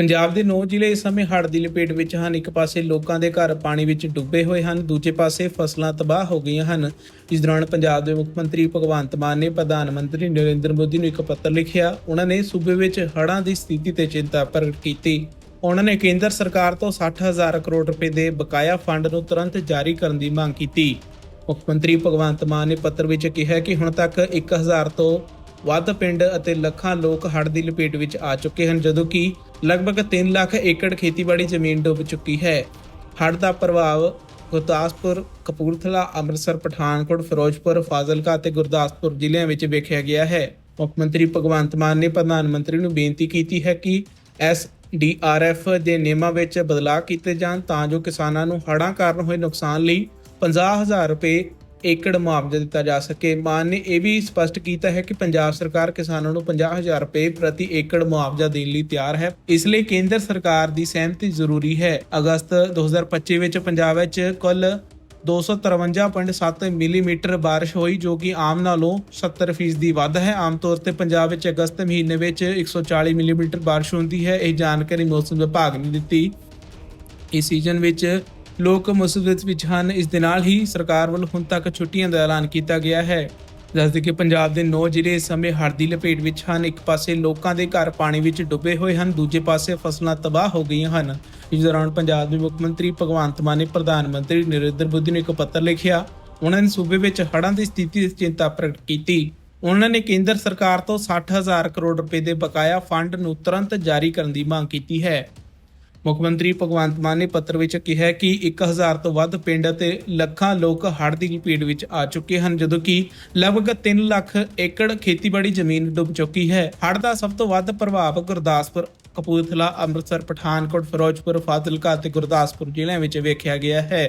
ਪੰਜਾਬ ਦੇ 9 ਜ਼ਿਲ੍ਹੇ ਇਸ ਸਮੇਂ ਹੜ੍ਹ ਦੀ ਲਪੇਟ ਵਿੱਚ ਹਨ। ਇੱਕ ਪਾਸੇ ਲੋਕਾਂ ਦੇ ਘਰ ਪਾਣੀ ਵਿੱਚ ਡੁੱਬੇ ਹੋਏ ਹਨ, ਦੂਜੇ ਪਾਸੇ ਫਸਲਾਂ ਤਬਾਹ ਹੋ ਗਈਆਂ ਹਨ। ਇਸ ਦੌਰਾਨ ਪੰਜਾਬ ਦੇ ਮੁੱਖ ਮੰਤਰੀ ਭਗਵੰਤ ਮਾਨ ਨੇ ਪ੍ਰਧਾਨ ਮੰਤਰੀ ਨਰਿੰਦਰ ਮੋਦੀ ਨੂੰ ਇੱਕ ਪੱਤਰ ਲਿਖਿਆ। ਉਹਨਾਂ ਨੇ ਸੂਬੇ ਵਿੱਚ ਹੜ੍ਹਾਂ ਦੀ ਸਥਿਤੀ ਤੇ ਚਿੰਤਾ ਪ੍ਰਗਟ ਕੀਤੀ। ਉਹਨਾਂ ਨੇ ਕੇਂਦਰ ਸਰਕਾਰ ਤੋਂ 60000 ਕਰੋੜ ਰੁਪਏ ਦੇ ਬਕਾਇਆ ਫੰਡ ਨੂੰ ਤੁਰੰਤ ਜਾਰੀ ਕਰਨ ਦੀ ਮੰਗ ਕੀਤੀ। ਮੁੱਖ ਮੰਤਰੀ ਭਗਵੰਤ ਮਾਨ ਨੇ ਪੱਤਰ ਵਿੱਚ ਕਿਹਾ ਕਿ ਹੁਣ ਤੱਕ 1000 ਤੋਂ ਵੱਧ ਪਿੰਡ ਅਤੇ ਲੱਖਾਂ ਲੋਕ ਹੜ੍ਹ ਦੀ ਲਪੇਟ ਵਿੱਚ ਆ ਚੁੱਕੇ ਹਨ, ਜਦੋਂ ਕਿ ਲਗਭਗ 3 ਲੱਖ ਏਕੜ ਖੇਤੀਬਾੜੀ ਜ਼ਮੀਨ ਡੁੱਬ ਚੁੱਕੀ ਹੈ। ਹੜ੍ਹ ਦਾ ਪ੍ਰਭਾਵ ਗੁਰਦਾਸਪੁਰ, ਕਪੂਰਥਲਾ, ਅੰਮ੍ਰਿਤਸਰ, ਪਠਾਨਕੋਟ, ਫਿਰੋਜ਼ਪੁਰ, ਫਾਜ਼ਿਲਕਾ ਅਤੇ ਗੁਰਦਾਸਪੁਰ ਜ਼ਿਲ੍ਹਿਆਂ ਵਿੱਚ ਵੇਖਿਆ ਗਿਆ ਹੈ। ਮੁੱਖ ਮੰਤਰੀ ਭਗਵੰਤ ਮਾਨ ਨੇ ਪ੍ਰਧਾਨ ਮੰਤਰੀ ਨੂੰ ਬੇਨਤੀ ਕੀਤੀ ਹੈ ਕਿ ਐਸ ਡੀਆਰਐਫ ਦੇ ਨਿਯਮਾਂ ਵਿੱਚ ਬਦਲਾਅ ਕੀਤੇ ਜਾਣ ਤਾਂ ਜੋ ਕਿਸਾਨਾਂ ਨੂੰ ਹੜ੍ਹਾਂ ਕਾਰਨ ਹੋਏ ਨੁਕਸਾਨ ਲਈ 50000 ਰੁਪਏ ਏਕੜ ਮੁਆਵਜ਼ਾ ਦਿੱਤਾ ਜਾ ਸਕੇ। ਮਾਨ ਨੇ ਇਹ ਵੀ ਸਪਸ਼ਟ ਕੀਤਾ ਹੈ ਕਿ ਪੰਜਾਬ ਸਰਕਾਰ ਕਿਸਾਨਾਂ ਨੂੰ 50000 ਰੁਪਏ ਪ੍ਰਤੀ ਏਕੜ ਮੁਆਵਜ਼ਾ ਦੇਣ ਲਈ ਤਿਆਰ ਹੈ। ਇਸ ਲਈ ਕੇਂਦਰ ਸਰਕਾਰ ਦੀ ਸਹਿਮਤੀ ਜ਼ਰੂਰੀ ਹੈ। ਅਗਸਤ 2025 ਵਿੱਚ ਪੰਜਾਬ ਵਿੱਚ ਕੁੱਲ 253.7 ਮਿਲੀਮੀਟਰ ਬਾਰਿਸ਼ ਹੋਈ, ਜੋ ਕਿ ਆਮ ਨਾਲੋਂ 70% ਵੱਧ ਹੈ। ਆਮ ਤੌਰ ਤੇ ਪੰਜਾਬ ਵਿੱਚ ਅਗਸਤ ਮਹੀਨੇ ਵਿੱਚ 140 ਮਿਲੀਮੀਟਰ ਬਾਰਿਸ਼ ਹੁੰਦੀ ਹੈ। ਇਹ ਜਾਣਕਾਰੀ ਮੌਸਮ ਵਿਭਾਗ ਨੇ ਦਿੱਤੀ। ਇਸ ਸੀਜ਼ਨ ਵਿੱਚ ਲੋਕ ਮੁਸੀਬਤ ਵਿੱਚ ਹਨ। ਇਸ ਦੇ ਨਾਲ ਹੀ ਸਰਕਾਰ ਵੱਲੋਂ ਹੁਣ ਤੱਕ ਛੁੱਟੀਆਂ ਦਾ ਐਲਾਨ ਕੀਤਾ ਗਿਆ ਹੈ। ਦੱਸਦੇ ਕਿ ਪੰਜਾਬ ਦੇ 9 ਜ਼ਿਲ੍ਹੇ ਇਸ ਸਮੇਂ ਹੜ੍ਹ ਦੀ ਲਪੇਟ ਵਿੱਚ ਹਨ। ਇੱਕ ਪਾਸੇ ਲੋਕਾਂ ਦੇ ਘਰ ਪਾਣੀ ਵਿੱਚ ਡੁੱਬੇ ਹੋਏ ਹਨ, ਦੂਜੇ ਪਾਸੇ ਫਸਲਾਂ ਤਬਾਹ ਹੋ ਗਈਆਂ ਹਨ। ਇਸ ਦੌਰਾਨ ਪੰਜਾਬ ਦੇ ਮੁੱਖ ਮੰਤਰੀ ਭਗਵੰਤ ਮਾਨ ਨੇ ਪ੍ਰਧਾਨ ਮੰਤਰੀ ਨਰਿੰਦਰ ਮੋਦੀ ਨੂੰ ਇੱਕ ਪੱਤਰ ਲਿਖਿਆ। ਉਹਨਾਂ ਨੇ ਸੂਬੇ ਵਿੱਚ ਹੜ੍ਹਾਂ ਦੀ ਸਥਿਤੀ ਦੀ ਚਿੰਤਾ ਪ੍ਰਗਟ ਕੀਤੀ। ਉਹਨਾਂ ਨੇ ਕੇਂਦਰ ਸਰਕਾਰ ਤੋਂ 60000 ਕਰੋੜ ਰੁਪਏ ਦੇ ਬਕਾਇਆ ਫੰਡ ਨੂੰ ਤੁਰੰਤ ਜਾਰੀ ਕਰਨ ਦੀ ਮੰਗ ਕੀਤੀ ਹੈ। ਮੁੱਖ ਮੰਤਰੀ ਭਗਵੰਤ ਮਾਨ ਨੇ ਪੱਤਰ ਵਿੱਚ ਕਿਹਾ ਹੈ ਕਿ 1000 ਤੋਂ ਵੱਧ ਪਿੰਡ ਅਤੇ ਲੱਖਾਂ ਲੋਕ ਹੜ੍ਹ ਦੀ ਲਪੇਟ ਵਿੱਚ ਆ ਚੁੱਕੇ ਹਨ, ਜਦੋਂ ਕਿ ਲਗਭਗ 3 ਲੱਖ ਏਕੜ ਖੇਤੀਬਾੜੀ ਜ਼ਮੀਨ ਡੁੱਬ ਚੁੱਕੀ ਹੈ। ਹੜ੍ਹ ਦਾ ਸਭ ਤੋਂ ਵੱਧ ਪ੍ਰਭਾਵ ਗੁਰਦਾਸਪੁਰ, ਕਪੂਰਥਲਾ, ਅੰਮ੍ਰਿਤਸਰ, ਪਠਾਨਕੋਟ, ਫਿਰੋਜ਼ਪੁਰ, ਫਾਜ਼ਿਲਕਾ ਅਤੇ ਗੁਰਦਾਸਪੁਰ ਜ਼ਿਲ੍ਹਿਆਂ ਵਿੱਚ ਵੇਖਿਆ ਗਿਆ ਹੈ।